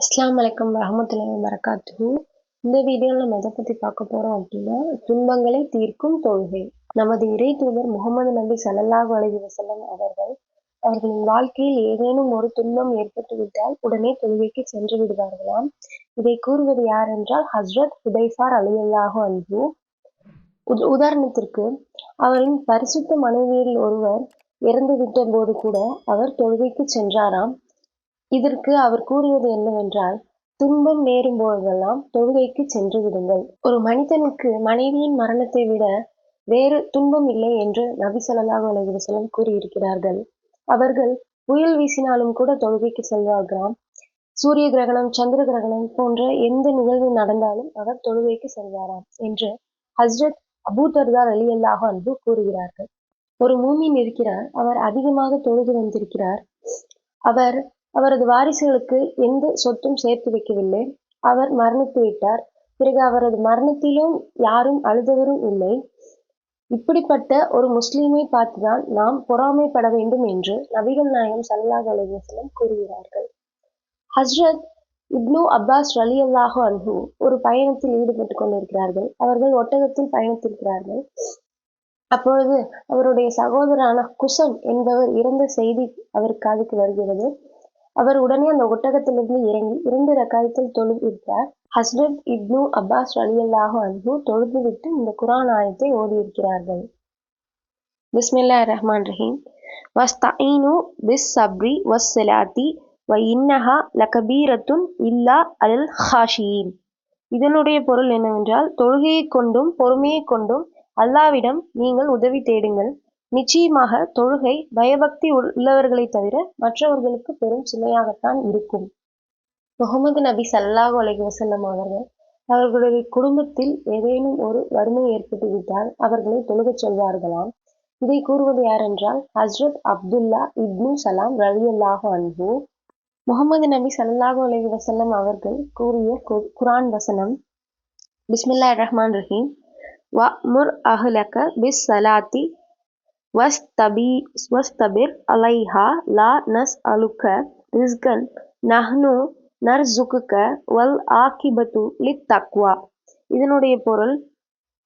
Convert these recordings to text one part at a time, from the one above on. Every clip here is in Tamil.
அஸ்லாம் வலைக்கம் வரஹ்மத்துல்லாஹி வபரகாத்துஹு. இந்த வீடியோவில் நம்ம எதை பற்றி பார்க்க போகிறோம் அப்படின்னா துன்பங்களை தீர்க்கும் தொழுகை. நமது இறை தூதர் முகமது நபி ஸல்லல்லாஹு அலி வசல்லம் அவர்கள் அவர்களின் வாழ்க்கையில் ஏதேனும் ஒரு துன்பம் ஏற்பட்டுவிட்டால் உடனே தொழுகைக்கு சென்று விடுவார்களாம். இதை கூறுவது யார் என்றால் ஹஸ்ரத் ஹுதைஃபார் அலியல்லாஹு அன்பு உத- உதாரணத்திற்கு அவரின் பரிசுத்த மனைவியில் ஒருவர் இறந்து விட்ட போது கூட அவர் தொழுகைக்கு சென்றாராம். இதற்கு அவர் கூறுவது என்னவென்றால் துன்பம் நேரும் போதெல்லாம் தொழுகைக்கு சென்று விடுங்கள். ஒரு மனிதனுக்கு மனைவியின் மரணத்தை விட வேறு துன்பம் இல்லை என்று நபி ஸல்லல்லாஹு கூறியிருக்கிறார்கள். அவர்கள் புயல் வீசினாலும் கூட தொழுகைக்கு செல்வார்களாம். சூரிய கிரகணம் சந்திர கிரகணம் போன்ற எந்த நிகழ்வு நடந்தாலும் அவர் தொழுகைக்கு செல்வாராம் என்று ஹஸ்ரத் அபூ தர்தார் அலி அல்லாஹ் அன்பு கூறுகிறார்கள். ஒரு மூமின் இருக்கிறார் அவர் அதிகமாக தொழுது வந்திருக்கிறார். அவர் அவரது வாரிசுகளுக்கு எந்த சொத்தும் சேர்த்து வைக்கவில்லை. அவர் மரணித்து விட்டார். பிறகு அவரது மரணத்திலும் யாரும் அழுதவரும் இல்லை. இப்படிப்பட்ட ஒரு முஸ்லீமை பார்த்துதான் நாம் பொறாமைப்பட வேண்டும் என்று நபிகள் நாயகம் ஸல்லல்லாஹு அலைஹி கூறுகிறார்கள். ஹஸ்ரத் இப்னு அப்பாஸ் ரலியல்லாஹு அன்ஹு ஒரு பயணத்தில் ஈடுபட்டு கொண்டிருக்கிறார்கள். அவர்கள் ஒட்டகத்தில் பயணித்திருக்கிறார்கள். அப்பொழுது அவருடைய சகோதரான குசம் என்பவர் இறந்த செய்தி அவர் காதுக்கு வருகிறது. அவர் உடனே அந்த ஒட்டகத்திலிருந்து இறங்கி இரண்டு ரக்காயத்தில் தொழுதிருக்கிறார் ஹஸ்ரத் இப்னு அப்பாஸ் ரலியல்லாஹு அன்பு தொழுதுவிட்டு இந்த குரான் ஆயத்தை ஓதியிருக்கிறார்கள். பிஸ்மில்லா ரஹ்மான் ரஹீம். வஸ்தஈனு பிஸ் சப்ரி வஸ் செலாத்தி வ இன்னஹா லகபீரத்துன் இல்லா அல் ஹாஷியின். இதனுடைய பொருள் என்னவென்றால் தொழுகையை கொண்டும் பொறுமையை கொண்டும் அல்லாவிடம் நீங்கள் உதவி தேடுங்கள். நிச்சயமாக தொழுகை பயபக்தி உள்ளவர்களை தவிர மற்றவர்களுக்கு பெரும் சுமையாகத்தான் இருக்கும். முகமது நபி சல்லாஹ் அலைஹி வசல்லம் அவர்கள் அவர்களுடைய குடும்பத்தில் ஏதேனும் ஒரு வறுமை ஏற்பட்டுவிட்டால் அவர்களை தொழுகச் சொல்வார்களாம். இதை கூறுவது யார் என்றால் ஹஸ்ரத் அப்துல்லா இப்னு சலாம் ரலியல்லாஹு அன்பு முகமது நபி சல்லாஹு அலைஹி வசல்லம் அவர்கள் கூறிய கு- வசனம் பிஸ்மில்லா ரஹ்மான் ரஹீம் வமுர் அஹ்லக பிஸ் சலாத்தி வஸ்தபி வஸ்தபிர் அலைஹா லா நஸ் அலுக்க ரிஸ்கன். நஹ்னு நர்சுகுக்க வல் ஆக்கிபத்து லித் தக்வா. இதனுடைய பொருள்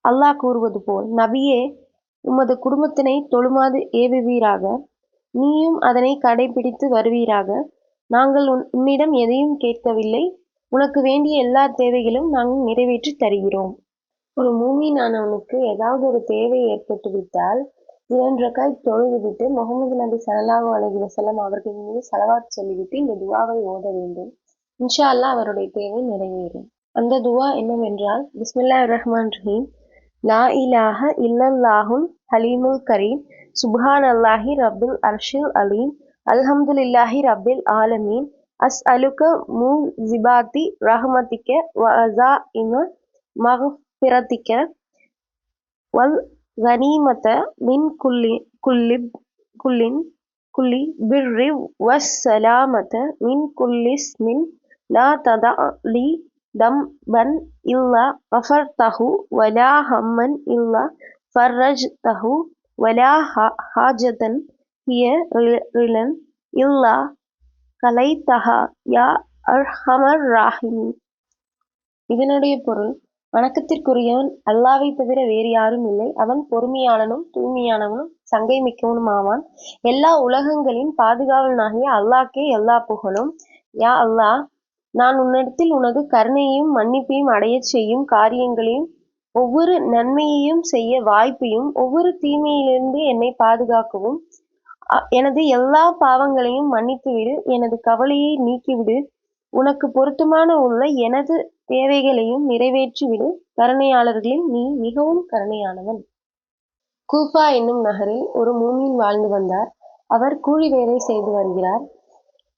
அல்லாஹ் கூறுவது போல் நபியே உமது குடும்பத்தினை தொழுமாது ஏவுவீராக. நீயும் அதனை கடைபிடித்து வருவீராக. நாங்கள் உன்- உன்னிடம் எதையும் கேட்கவில்லை. உனக்கு வேண்டிய எல்லா தேவைகளும் நாங்கள் நிறைவேற்றி தருகிறோம். ஒரு மூமீனானவனுக்கு ஏதாவது ஒரு தேவை ஏற்பட்டு விட்டால் இரண்டு ரக்காய் தொழுதுவிட்டு முகமது நபி ஸல்லல்லாஹு அலஹி வசலம் அவர்கள் மீது ஸலவாத் சொல்லிவிட்டு இந்த துவாவை ஓத வேண்டும். இன்ஷா அல்லா அவருடைய தேவை நிறைவேறும். அந்த துவா என்னவென்றால் பிஸ்மில்லா ரஹ்மான் ரஹீம். லா இலாஹ இல்லல்லாஹுல் ஹலீமுல் கரீம். சுப்ஹான் அல்லாஹி ரப்பில் அர்ஷில் அலீம். அல்ஹம்துலில்லாஹி ரபில் ஆலமீன். அஸ் அலுக மூ ஜிபாத்தி ரஹமதிக்க வ அசா இம மஃபிரதிக்க வல் கனீமத மின் குல்லி குல்லிப் குல்லின் குல்லி பிர்ரி வஸ்ஸலாமத மின் குல்லிஸ்மின் லா ததா லி தம்பன் இல்லா கஃபர்தஹு வலா ஹம்மன் இல்லா ஃபர்ரஜ்தஹு வலா ஹா- ஹாஜதன் ஹிய ரில- ரிலன் இல்லா கலைத்தஹா யா அர்ஹமர் ராஹிமீன் இதனுடைய பொருள் வணக்கத்திற்குரியவன் அல்லாவை தவிர வேறு யாரும் இல்லை. அவன் பொறுமையாளனும் தூய்மையானவனும் சங்கை மிக்கவனும் ஆவான். எல்லா உலகங்களின் பாதுகாவலனாகிய அல்லாக்கே எல்லா புகழும். யா அல்லாஹ் நான் உன்னிடத்தில் உனது கருணையையும் மன்னிப்பையும் அடையச் செய்யும் காரியங்களையும் ஒவ்வொரு நன்மையையும் செய்ய வாய்ப்பையும் ஒவ்வொரு தீமையிலிருந்து என்னை பாதுகாக்கவும். அ- எனது எல்லா பாவங்களையும் மன்னித்துவிடு. எனது கவலையை நீக்கிவிடு. உனக்கு பொருத்தமான உள்ள எனது தேவைகளையும் நிறைவேற்றிவிடு. கருணையாளர்களில் நீ மிகவும் கருணையானவன். கூஃபா என்னும் நகரில் ஒரு மூமின் வாழ்ந்து வந்தார். அவர் கூலி வேலை செய்து வருகிறார்.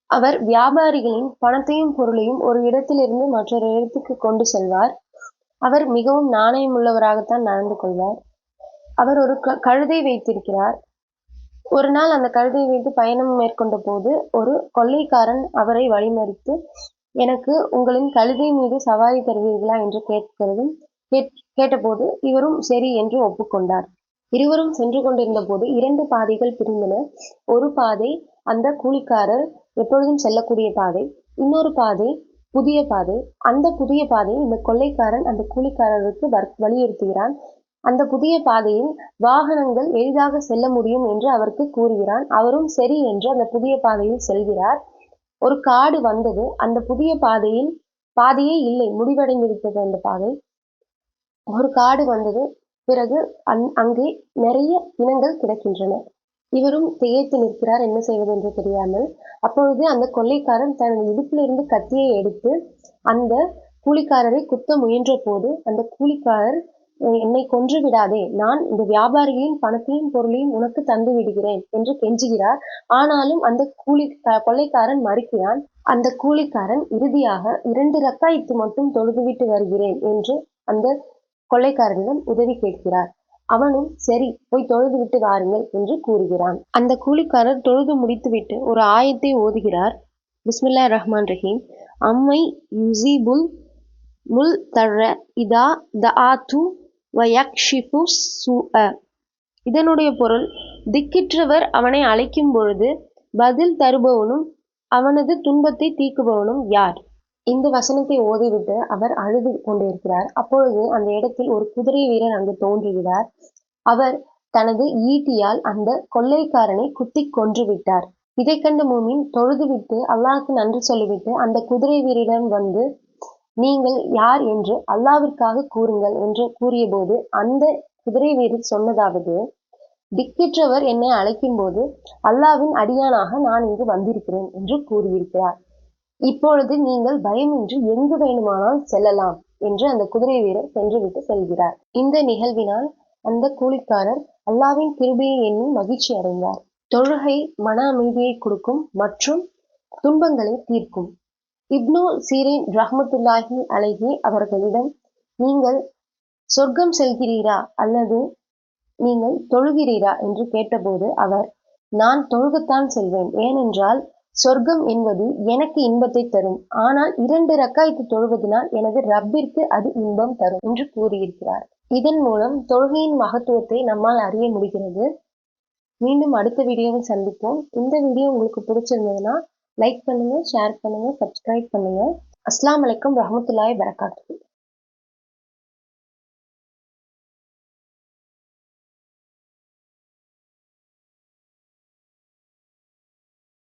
அவர் வியாபாரிகளின் பணத்தையும் பொருளையும் ஒரு இடத்திலிருந்து மற்றொரு இடத்துக்கு கொண்டு செல்வார். அவர் மிகவும் நாணயமுள்ளவராகத்தான் நடந்து கொள்வார். அவர் ஒரு க- கழுதை வைத்திருக்கிறார். ஒரு நாள் அந்த கழுதை வைத்து பயணம் மேற்கொண்ட போது ஒரு கொள்ளைக்காரன் அவரை வழிமறித்து எனக்கு உங்களின் கழுதை மீது சவாரி தருவீர்களா என்று கேட்கிறதும் கேட் கேட்டபோது இவரும் சரி என்று ஒப்புக்கொண்டார். இருவரும் சென்று கொண்டிருந்த போது இரண்டு பாதைகள் பிரிந்தன. ஒரு பாதை அந்த கூலிக்காரர் எப்பொழுதும் செல்லக்கூடிய பாதை இன்னொரு பாதை புதிய பாதை. அந்த புதிய பாதையை இந்த கொள்ளைக்காரன் அந்த கூலிக்காரருக்கு வர்- வலியுறுத்துகிறான். அந்த புதிய பாதையில் வாகனங்கள் எளிதாக செல்ல முடியும் என்று அவருக்கு கூறுகிறான். அவரும் சரி என்று அந்த புதிய பாதையில் செல்கிறார். ஒரு காடு வந்தது. அந்த புதிய பாதையில் பாதையே இல்லை முடிவடைந்து விட்டது அந்த பாதை. ஒரு காடு வந்தது. பிறகு அங் அங்கே நிறைய இனங்கள் கிடக்கின்றன. இவரும் திகைத்து நிற்கிறார். என்ன செய்வது என்று தெரியாமல் அப்பொழுது அந்த கொள்ளைக்காரன் தனது இடுப்பிலிருந்து கத்தியை எடுத்து அந்த கூலிக்காரரை குத்த முயன்ற போது அந்த கூலிக்காரர் என்னை கொன்று விடாதே. நான் இந்த வியாபாரிகளின் பணத்தையும் பொருளையும் உனக்கு தந்து விடுகிறேன் என்று கெஞ்சுகிறார். ஆனாலும் அந்த கூலி கொள்ளைக்காரன் மறுக்கிறான். அந்த கூலிக்காரன் இறுதியாக இரண்டு ரக்காய்த்து மட்டும் தொழுதுவிட்டு வருகிறேன் என்று அந்த கொள்ளைக்காரனிடம் உதவி கேட்கிறார். அவனும் சரி போய் தொழுது விட்டு வாருங்கள் என்று கூறுகிறான். அந்த கூலிக்காரர் தொழுது முடித்துவிட்டு ஒரு ஆயத்தை ஓதுகிறார். பிஸ்மில்லா ரஹ்மான் ரஹீம். அம்மை யுசிபுல் முல் தர்ர இதா த தஆத்து வயக்ஷிஃபு சூஅ. இதனுடைய பொருள் திக்கிற்றவர் அவனை அழைக்கும் பொழுது பதில் தருபவனும் அவனது துன்பத்தை தீக்குபவனும் யார்? இந்த வசனத்தை ஓதிவிட்டு அவர் அழுது கொண்டிருக்கிறார். அப்பொழுது அந்த இடத்தில் ஒரு குதிரை வீரர் அங்கு தோன்றுகிறார். அவர் தனது ஈட்டியால் அந்த கொள்ளைக்காரனை குத்தி கொன்று விட்டார். இதை கண்ட மூமின் தொழுதுவிட்டு அல்லாஹுக்கு நன்றி சொல்லிவிட்டு அந்த குதிரை வீரரிடம் வந்து நீங்கள் யார் என்று அல்லாவிற்காக கூறுங்கள் என்று கூறியபோது அந்த குதிரை வீரர் சொன்னதாவது திக்கிற்றவர் என்னை அழைக்கும்போது அல்லாவின் அடியானாக நான் இங்கு வந்திருக்கிறேன் என்று கூறியிருக்கிறார். இப்பொழுது நீங்கள் பயமின்றி எங்கு வேணுமானால் செல்லலாம் என்று அந்த குதிரை வீரர் சென்றுவிட்டு செல்கிறார். இந்த நிகழ்வினால் அந்த கூலிக்காரர் அல்லாவின் கிருபையை எண்ணி மகிழ்ச்சி அடைந்தார். தொழுகை மன அமைதியை கொடுக்கும் மற்றும் துன்பங்களை தீர்க்கும். இப்னு சீரின் ரஹமத்துல்லாஹி அழகி அவர்களிடம் நீங்கள் சொர்க்கம் செல்கிறீரா? அல்லது நீங்கள் தொழுகிறீரா? என்று கேட்டபோது அவர் நான் தொழுகத்தான் செல்வேன். ஏனென்றால் சொர்க்கம் என்பது எனக்கு இன்பத்தை தரும். ஆனால் இரண்டு ரக்காய்த்து தொழுவதனால் எனது ரப்பிற்கு அது இன்பம் தரும் என்று கூறியிருக்கிறார். இதன் மூலம் தொழுகையின் மகத்துவத்தை நம்மால் அறிய முடிகிறது. மீண்டும் அடுத்த வீடியோவில் சந்திப்போம். இந்த வீடியோ உங்களுக்கு பிடிச்சிருந்ததுன்னா லைக் பண்ணுங்க ஷேர் பண்ணுங்க சப்ஸ்கிரைப் பண்ணுங்க. அஸ்லாம் வலைக்கம் ரஹமத்துல்லாய் வரகாத்து